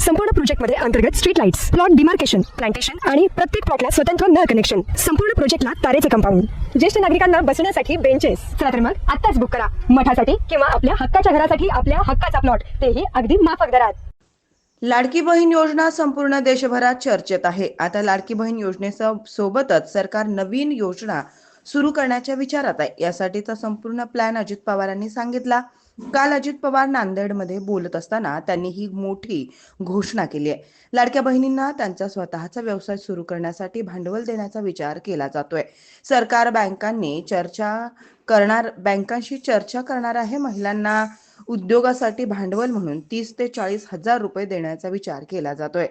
संपूर्ण प्रोजेक्टमध्ये अंतर्गत street lights plot demarcation plantation आणि प्रत्येक प्लॉटला स्वतंत्र नळ कनेक्शन संपूर्ण प्रोजेक्टला तारेचे कंपाऊंड ज्येष्ठ नागरिकांना बसण्यासाठी बेंचेस चला तर मग आत्ताच बुक करा. मठासाठी किंवा आपल्या हक्काच्या घरासाठी आपल्या हक्काचा प्लॉट तेही अगदी माफक दरात. लाडकी बहीण योजना संपूर्ण देशभरात चर्चेत आहे. आता लाडकी बहीण योजनेसो- सोबतच सरकार नवीन योजना सुरू करण्याच्या विचारात आहे. यासाठीचा संपूर्ण प्लॅन अजित पवारांनी सांगितला. काल अजित पवार नांदेडमध्ये बोलत असताना त्यांनी ही मोठी घोषणा केली आहे. लाडक्या बहिणींना त्यांचा स्वतःचा व्यवसाय सुरू करण्यासाठी भांडवल देण्याचा विचार केला जातोय. सरकार बँकांनी चर्चा करणार बँकांशी चर्चा करणार आहे. महिलांना उद्योगासाठी भांडवल म्हणून तीस ते चाळीस हजार रुपये देण्याचा विचार केला जातोय.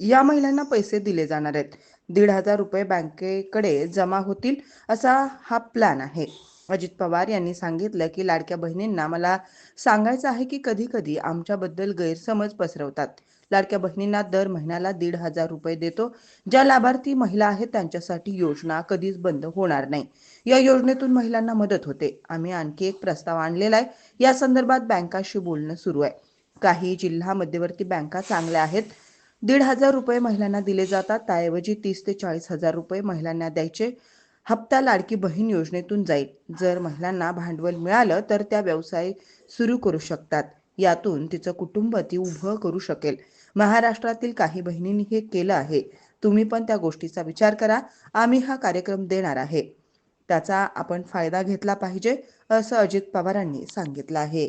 या महिलांना पैसे दिले जाणार आहेत. दीड हजार रुपये बँकेकडे जमा होतील असा हा प्लॅन आहे. अजित पवार यांनी सांगितलं की लाडक्या बहिणींना मला सांगायचं आहे की कधी कधी आमच्याबद्दल गैरसमज पसरवतात. लाडक्या बहिणींना दर महिन्याला दीड हजार रुपये देतो. ज्या लाभार्थी महिला आहेत त्यांच्यासाठी योजना कधीच बंद होणार नाही. या योजनेतून महिलांना मदत होते. आम्ही आणखी एक प्रस्ताव आणलेला आहे. या संदर्भात बँकाशी बोलणं सुरू आहे. काही जिल्हा मध्यवर्ती बँका चांगल्या आहेत. दीड हजार रुपये महिलांना दिले जातात. त्याऐवजी तीस ते चाळीस हजार रुपये महिलांना द्यायचे. हप्ता लाडकी बहीण योजनेतून जाईल. जर महिलांना भांडवल मिळालं तर त्या व्यवसाय सुरू करू शकतात. यातून तिचं कुटुंब ती उभं करू शकेल. महाराष्ट्रातील काही बहिणींनी हे केलं आहे. तुम्ही पण त्या गोष्टीचा विचार करा. आम्ही हा कार्यक्रम देणार आहे. त्याचा आपण फायदा घेतला पाहिजे असं अजित पवारांनी सांगितलं आहे.